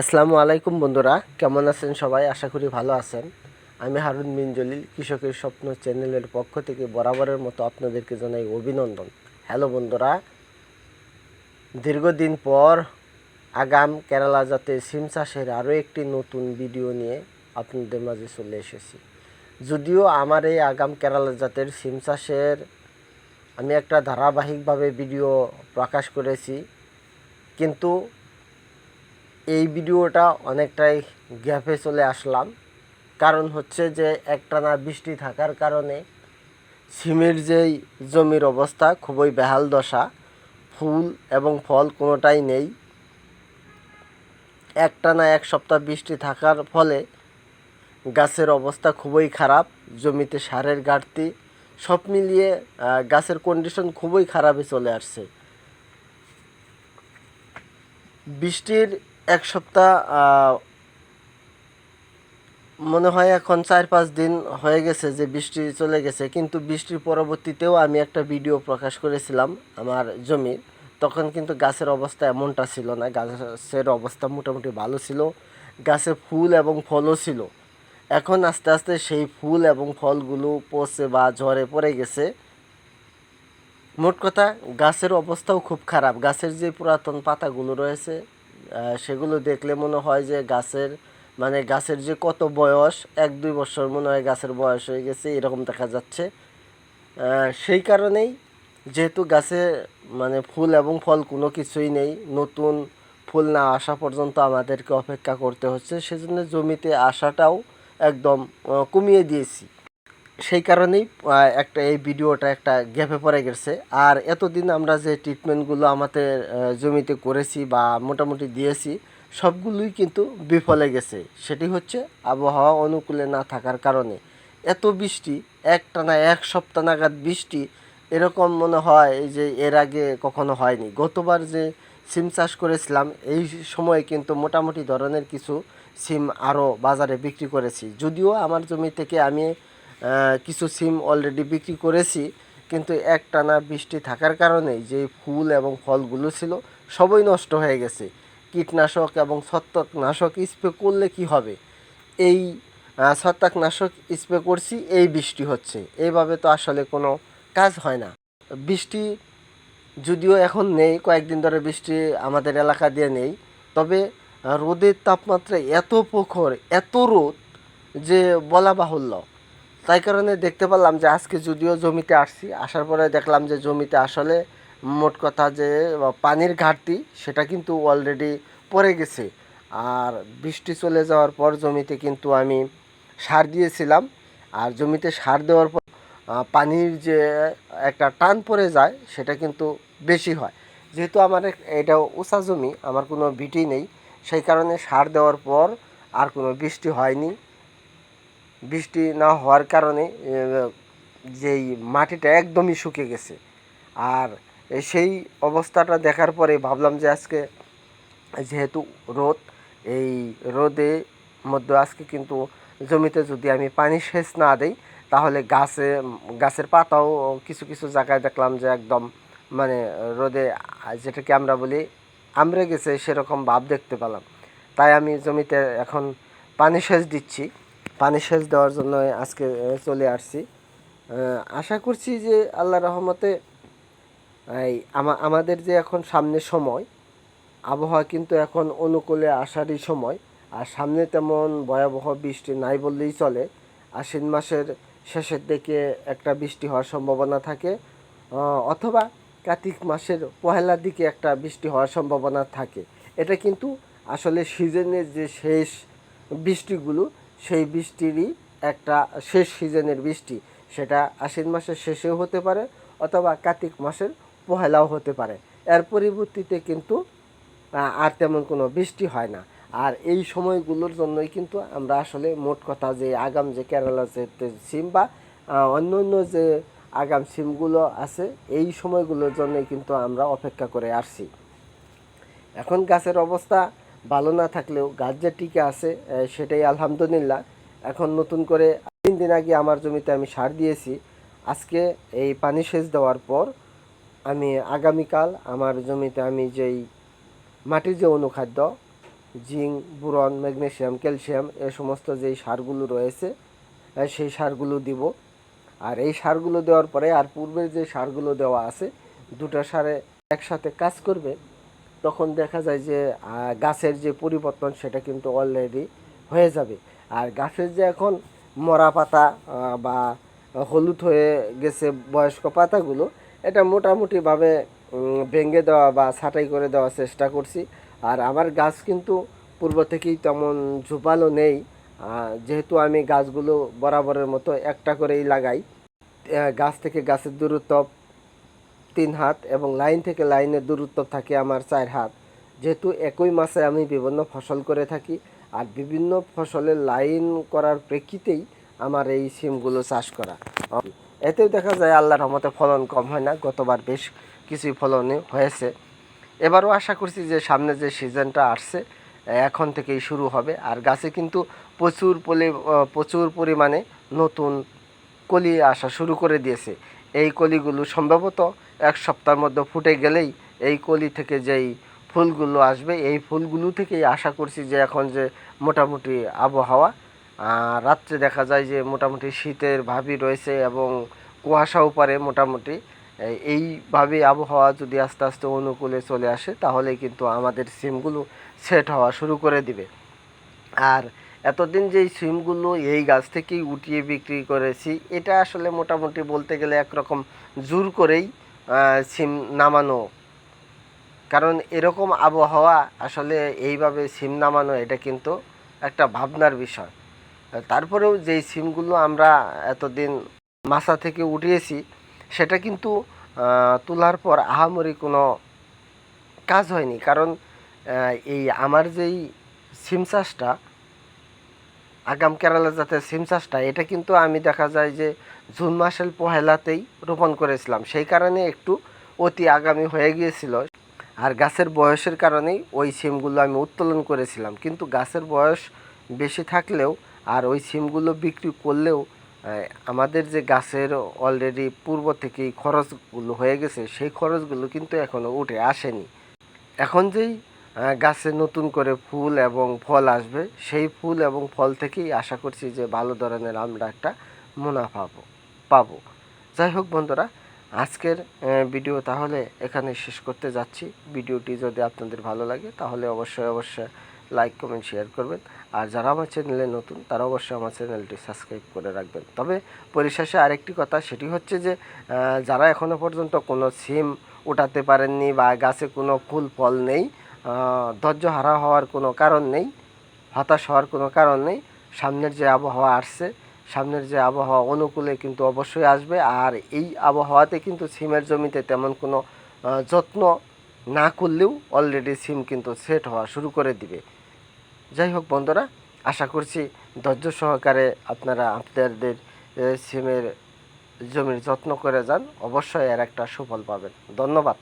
আসসালামু আলাইকুম বন্ধুরা, কেমন আছেন সবাই? আশা করি ভালো আছেন। আমি হারুন বিন জলিল কৃষকের স্বপ্ন চ্যানেলের পক্ষ থেকে বরাবরের মতো আপনাদেরকে জানাই অভিনন্দন। হ্যালো বন্ধুরা, দীর্ঘদিন পর আগাম কেরালা জাতে সিম চাষের আরও একটি নতুন ভিডিও নিয়ে আপনাদের মাঝে চলে এসেছি। যদিও আমার এই আগাম কেরালা জাতের সিম চাষের আমি একটা ধারাবাহিকভাবে ভিডিও প্রকাশ করেছি, কিন্তু এই ভিডিওটা অনেকটাই গ্যাপে চলে আসলাম। কারণ হচ্ছে যে একটানা বৃষ্টি থাকার কারণে সিমের যেই জমির অবস্থা খুবই বেহাল দশা, ফুল এবং ফল কোনোটাই নেই। একটানা এক সপ্তাহ বৃষ্টি থাকার ফলে গাছের অবস্থা খুবই খারাপ, জমিতে সারের ঘাটতি, সব মিলিয়ে গাছের কন্ডিশন খুবই খারাপে চলে আসছে। বৃষ্টির এক সপ্তাহ মনে হয় এখন চার পাঁচ দিন হয়ে গেছে যে বৃষ্টি চলে গেছে। কিন্তু বৃষ্টির পরবর্তীতেও আমি একটা ভিডিও প্রকাশ করেছিলাম আমার জমির। তখন কিন্তু গাছের অবস্থা এমনটা ছিল না। গাছের অবস্থা মোটামুটি ভালো ছিল। গাছে ফুল এবং ফলও ছিল। এখন আস্তে আস্তে সেই ফুল এবং ফলগুলো পচে বা ঝরে পড়ে গেছে। মোট কথা, গাছের অবস্থাও খুব খারাপ। গাছের যে পুরাতন পাতাগুলো রয়েছে সেগুলো দেখলে মনে হয় যে গাছের মানে গাছের যে কত বয়স, এক দুই বছর মনে হয় গাছের বয়স হয়ে গেছে, এরকম দেখা যাচ্ছে। সেই কারণেই যেহেতু গাছে মানে ফুল এবং ফল কোনো কিছুই নেই, নতুন ফুল না আসা পর্যন্ত আমাদেরকে অপেক্ষা করতে হচ্ছে, সেজন্য জমিতে আসাটাও একদম কমিয়ে দিয়েছি। সেই কারণেই একটা এই ভিডিওটা একটা গ্যাপে পড়ে গেছে। আর এতদিন আমরা যে ট্রিটমেন্টগুলো আমাদের জমিতে করেছি বা মোটামুটি দিয়েছি, সবগুলোই কিন্তু বিফলে গেছে। সেটি হচ্ছে আবহাওয়া অনুকূলে না থাকার কারণে। এত বৃষ্টি, একটানা এক সপ্তাহ নাগাদ বৃষ্টি, এরকম মনে হয় যে এর আগে কখনো হয়নি। গতবার যে সিম চাষ করেছিলাম, এই সময় কিন্তু মোটামুটি ধরনের কিছু সিম আরও বাজারে বিক্রি করেছি। যদিও আমার জমি থেকে আমি কিছু সিম অলরেডি বিক্রি করেছি, কিন্তু একটানা বৃষ্টি থাকার কারণে যে ফুল এবং ফলগুলো ছিল সবই নষ্ট হয়ে গেছে। কীটনাশক এবং ছত্রাকনাশক স্প্রে করলে কি হবে? এই ছত্রাকনাশক স্প্রে করছি, এই বৃষ্টি হচ্ছে। এইভাবে তো আসলে কোনো কাজ হয় না। বৃষ্টি যদিও এখন নেই, কয়েকদিন ধরে বৃষ্টি আমাদের এলাকা দিয়ে নেই, তবে রোদের তাপমাত্রা এত প্রখর, এত রোদ যে বলা বাহুল্য। তাই কারণে দেখতে পেলাম যে আজকে যদিও জমিতে আসছি, আসার পরে দেখলাম যে জমিতে আসলে মোট কথা যে পানির ঘাটতি সেটা কিন্তু অলরেডি পড়ে গেছে। আর বৃষ্টি চলে যাওয়ার পর জমিতে কিন্তু আমি সার দিয়েছিলাম। আর জমিতে সার দেওয়ার পর পানির যে একটা টান পড়ে যায়, সেটা কিন্তু বেশি হয়। যেহেতু আমার এটা উঁচা জমি, আমার কোনো ভিটি নেই, সেই কারণে সার দেওয়ার পর আর কোনো বৃষ্টি হয়নি। বৃষ্টি না হওয়ার কারণে যেই মাটিটা একদমই শুকিয়ে গেছে। আর সেই অবস্থাটা দেখার পরে ভাবলাম যে আজকে যেহেতু রোদ, এই রোদে মধ্যে আজকে কিন্তু জমিতে যদি আমি পানি সেচ না দিই, তাহলে গাছে, গাছের পাতাও কিছু কিছু জায়গায় দেখলাম যে একদম মানে রোদে যেটাকে আমরা বলি আমড়ে গেছে, সেরকম ভাব দেখতে পেলাম। তাই আমি জমিতে এখন পানি সেচ দিচ্ছি। পানি সেচ দেওয়ার জন্য আজকে চলে আসছি। আশা করছি যে আল্লাহ রহমতে, এই আমাদের যে এখন সামনে সময়, আবহাওয়া কিন্তু এখন অনুকূলে আসারই সময়। আর সামনে তেমন ভয়াবহ বৃষ্টি নাই বললেই চলে। আশ্বিন মাসের শেষের দিকে একটা বৃষ্টি হওয়ার সম্ভাবনা থাকে। অথবা কার্তিক মাসের পহেলার দিকে একটা বৃষ্টি হওয়ার সম্ভাবনা থাকে। এটা কিন্তু আসলে সিজনের যে শেষ বৃষ্টিগুলো সেই বৃষ্টিরই একটা শেষ সিজনের বৃষ্টি। সেটা আশ্বিন মাসের শেষেও হতে পারে অথবা কার্তিক মাসের পহেলাও হতে পারে। এর পরিবর্তিতে কিন্তু আর তেমন কোনো বৃষ্টি হয় না। আর এই সময়গুলোর জন্যই কিন্তু আমরা আসলে মোট কথা যে আগাম যে কেরালা, যে সিম বা অন্য অন্য যে আগাম সিমগুলো আছে, এই সময়গুলোর জন্যই কিন্তু আমরা অপেক্ষা করে আসছি। এখন গাছের অবস্থা ভালো না থাকলেও গাছ যে টিকে আছে সেটাই আলহামদুলিল্লাহ। এখন নতুন করে তিন দিন আগে আমার জমিতে আমি সার দিয়েছি। আজকে এই পানি সেচ দেওয়ার পর আমি আগামীকাল আমার জমিতে আমি যেই মাটির যে অনুখাদ্য, জিঙ্ক, বুরন, ম্যাগনেশিয়াম, ক্যালসিয়াম, এ সমস্ত যেই সারগুলো রয়েছে সেই সারগুলো দিব। আর এই সারগুলো দেওয়ার পরে আর পূর্বের যে সারগুলো দেওয়া আছে, দুটো সারে একসাথে কাজ করবে। তখন দেখা যায় যে গাছের যে পরিবর্তন সেটা কিন্তু অলরেডি হয়ে যাবে। আর গাছের যে এখন মরা পাতা বা হলুদ হয়ে গেছে বয়স্ক পাতাগুলো, এটা মোটামুটিভাবে ভেঙে দেওয়া বা ছাঁটাই করে দেওয়ার চেষ্টা করছি। আর আমার গাছ কিন্তু পূর্ব থেকেই তেমন ঝোপালো নেই। যেহেতু আমি গাছগুলো বরাবরের মতো একটা করেই লাগাই গাছ থেকে গাছের দূরত্ব তিন হাত এবং লাইন থেকে লাইনের দূরত্ব থাকে আমার চার হাত। যেহেতু একই মাসে আমি বিভিন্ন ফসল করে থাকি আর বিভিন্ন ফসলের লাইন করার প্রেক্ষিতেই আমার এই সিমগুলো চাষ করা। এতেও দেখা যায় আল্লাহর রহমতে ফলন কম হয় না, গতবার বেশ কিছুই ফলনই হয়েছে। এবারও আশা করছি যে সামনে যে সিজনটা আসছে, এখন থেকেই শুরু হবে। আর গাছে কিন্তু প্রচুর পলি প্রচুর পরিমাণে নতুন কলি আসা শুরু করে দিয়েছে। এই কলিগুলো সম্ভবত এক সপ্তাহের মধ্যে ফুটে গেলেই এই কলি থেকে যেই ফুলগুলো আসবে, এই ফুলগুলো থেকেই আশা করছি যে এখন যে মোটামুটি আবহাওয়া রাত্রে দেখা যায় যে মোটামুটি শীতের ভাবই রয়েছে এবং কুয়াশাও পারে মোটামুটি। এইভাবে আবহাওয়া যদি আস্তে আস্তে অনুকূলে চলে আসে তাহলে কিন্তু আমাদের সিমগুলো সেট হওয়া শুরু করে দিবে। আর এতদিন যেই সিমগুলো এই গাছ থেকেই উঠিয়ে বিক্রি করেছি, এটা আসলে মোটামুটি বলতে গেলে একরকম জোর করেই সিম নামানো। কারণ এরকম আবহাওয়া আসলে এইভাবে সিম নামানো, এটা কিন্তু একটা ভাবনার বিষয়। তারপরেও যেই সিমগুলো আমরা এতদিন মাছা থেকে উঠিয়েছি, সেটা কিন্তু তোলার পর আহামরি কোনো কাজ হয়নি। কারণ এই আমার যেই সিম চাষটা আগাম কেরালা জাতের সিম চাষটা, এটা কিন্তু আমি দেখা যায় যে জুন মাসের পহেলাতেই রোপণ করেছিলাম। সেই কারণে একটু অতি আগামী হয়ে গিয়েছিল। আর গাছের বয়সের কারণেই ওই সিমগুলো আমি উত্তোলন করেছিলাম। কিন্তু গাছের বয়স বেশি থাকলেও আর ওই সিমগুলো বিক্রি করলেও আমাদের যে গাছের অলরেডি পূর্ব থেকেই খরচগুলো হয়ে গেছে, সেই খরচগুলো কিন্তু এখনও উঠে আসেনি। এখন যেই গাছে নতুন করে ফুল এবং ফল আসবে। সেই ফুল এবং ফল থেকেই আশা করছি যে ভালো ধরনের আমরা একটা মুনাফা পাবো যাই হোক বন্ধুরা, আজকের ভিডিও তাহলে এখানে শেষ করতে যাচ্ছি। ভিডিওটি যদি আপনাদের ভালো লাগে, তাহলে অবশ্যই অবশ্যই লাইক কমেন্ট শেয়ার করবেন। আর যারা আমার চ্যানেলে নতুন, তারা অবশ্যই আমার চ্যানেলটি সাবস্ক্রাইব করে রাখবেন। তবে পরিশেষে আরেকটি কথা, সেটি হচ্ছে যে যারা এখনও পর্যন্ত কোনো সিম উঠাতে পারেননি বা গাছে কোনো ফুল, ফল নেই ধৈর্য হারা হওয়ার কোনো কারণ নেই, হতাশ হওয়ার কোনো কারণ নেই। সামনের যে আবহাওয়া আসছে, সামনের যে আবহাওয়া অনুকূলে কিন্তু অবশ্যই আসবে। আর এই আবহাওয়াতে কিন্তু সিমের জমিতে তেমন কোনো যত্ন না করলেও অলরেডি সিম কিন্তু সেট হওয়া শুরু করে দিবে। যাই হোক বন্ধুরা, আশা করছি ধৈর্য সহকারে আপনারা আপনাদের সিমের জমির যত্ন করে যান। অবশ্যই এর একটা সুফল পাবেন। ধন্যবাদ।